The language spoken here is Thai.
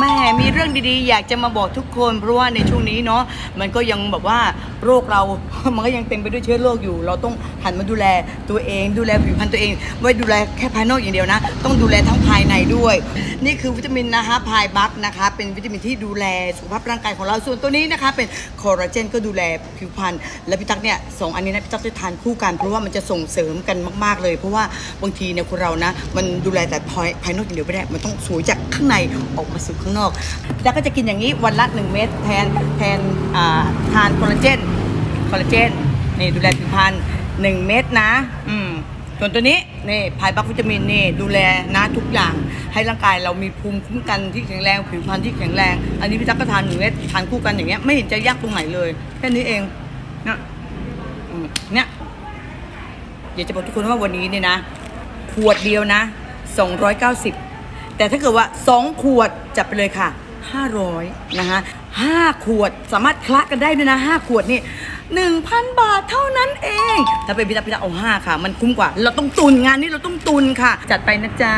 แม่มีเรื่องดีๆ อยากจะมาบอกทุกคนเพราะว่าในช่วงนี้เนาะมันก็ยังแบบว่าโรคเรา มันก็ยังเต็มไปด้วยเชื้อโรคอยู่ เราต้องหันมาดูแลตัวเอง ดูแลผิวพรรณตัวเอง ไม่ดูแลแค่ภายนอกอย่างเดียวนะ ต้องดูแลทั้งภายในด้วย นี่คือวิตามินนะคะพายบัคนะคะ เป็นวิตามินที่ดูแลสุขภาพร่างกายของเรา ส่วนตัวนี้นะคะเป็นคอลลาเจนก็ดูแลผิวพรรณ และพี่ตั๊กเนี่ยสองอันนี้นะพี่ตั๊กจะทานคู่กัน เพราะว่ามันจะส่งเสริมกันมาก ๆ เลย เพราะว่าบางทีเนี่ยคนเรานะ มันดูแลแต่ภายนอกอย่างเดียวไม่ได้ มันต้องสวยจากข้างในออกมาสู่ข้างนอกพี่ตั๊กก็จะกินอย่างนี้วันละ 1 เม็ดแทนแทนอ่า เจนคอลลาเจนนี่ดูแลผิวพรรณหนึ่งเม็ดนะ อืมส่วนตัวนี้นี่พายบัควิตามินนี่ดูแลนะทุกอย่าง ให้ร่างกายเรามีภูมิคุ้มกันที่แข็งแรง ผิวพรรณที่แข็งแรง อันนี้พี่ตั๊กก็ทานหนึ่งเม็ดทานคู่กันอย่างเงี้ยไม่เห็นจะยากตรงไหนเลยแค่นี้เองเนี่ยเนี่ยอยากจะบอกทุกคนว่าวันนี้เนี่ยนะ ขวดเดียวนะ 290 แต่ถ้าเกิดว่า 2 ขวดจับไปเลยค่ะ 500นะคะ5ขวดสามารถคละกันได้ด้วยนะ 5 ขวดนี่1,000 บาทเท่านั้นเอง ถ้าเป็นพิตาพิตาเอา 5 ค่ะ มันคุ้มกว่า เราต้องตุนงานนี้เราต้องตุนค่ะ จัดไปนะจ๊ะ